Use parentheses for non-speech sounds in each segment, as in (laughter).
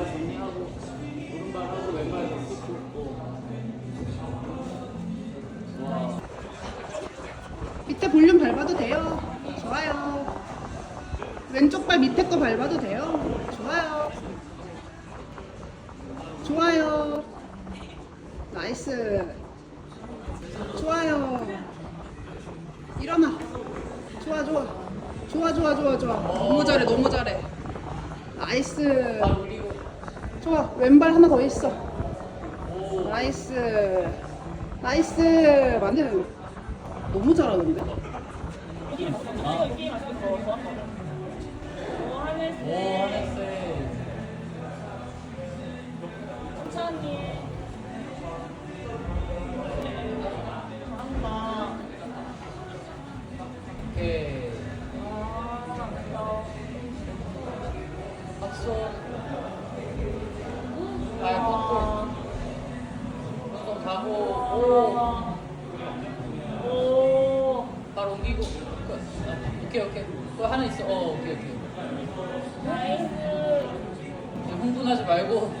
왼발 정리하고 오른발하고 왼발 계속 굽고 와 밑에 볼륨 밟아도 돼요. 좋아요. 왼쪽 발 밑에 거 밟아도 돼요. 좋아요. 좋아요. 나이스. 좋아요. 일어나. 좋아 좋아. 좋아 좋아 좋아 좋아. 너무 잘해 너무 잘해. 나이스. 좋아, 왼발 하나 더 있어. 나이스. 나이스. 완전 너무 잘하는데? 오케이 아. 박수 발 뻗고 손 가고 오 오. 발 옮기고 끝. 오케이 오케이 또 하나 있어 어 오케이 오케이 나이스. 흥분하지 말고 (laughs)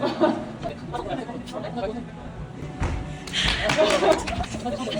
(laughs)